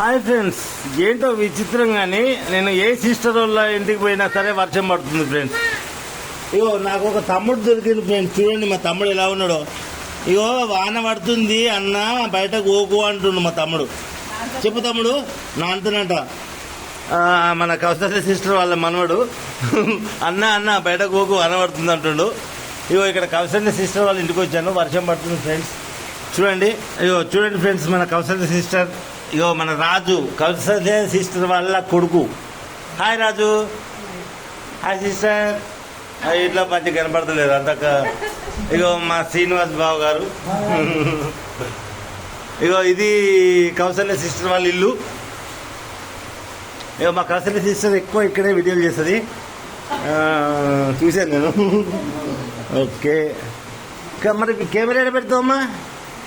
Hi friends ఏంటో విచిత్రం కానీ నేను ఏ సిస్టర్ వాళ్ళ ఇంటికి పోయినా సరే వర్షం పడుతుంది ఫ్రెండ్స్. ఇగో నాకు ఒక తమ్ముడు దొరికింది ఫ్రెండ్స్ చూడండి మా తమ్ముడు ఎలా ఉన్నాడో. ఇగో వాన పడుతుంది అన్న బయటకు ఓకు అంటుండు మా తమ్ముడు. చెప్పు తమ్ముడు నా అంతనంట మన కౌసల్య సిస్టర్ వాళ్ళ మనవడు. అన్న అన్న బయటకు ఓకు వాన పడుతుంది అంటుండు. ఇగో ఇక్కడ కౌసల్య సిస్టర్ వాళ్ళ ఇంటికి వచ్చాను వర్షం పడుతుంది ఫ్రెండ్స్. చూడండి ఇగో చూడండి ఫ్రెండ్స్ మన కౌసల్య సిస్టర్ ఇగో మన రాజు కౌసల్య సిస్టర్ వాళ్ళ కొడుకు. హాయ్ రాజు. Hi sister. అది ఇట్లా మంచిగా కనపడతలేదు అంతక ఇగో మా శ్రీనివాస్ బాబు గారు. ఇగో ఇది కౌసల్య సిస్టర్ వాళ్ళ ఇల్లు. ఇగో మా కౌసల్య సిస్టర్ ఎక్కువ ఇక్కడే వీడియోలు చేస్తుంది. చూశాను నేను. ఓకే. మరి కెమెరా పెడతామా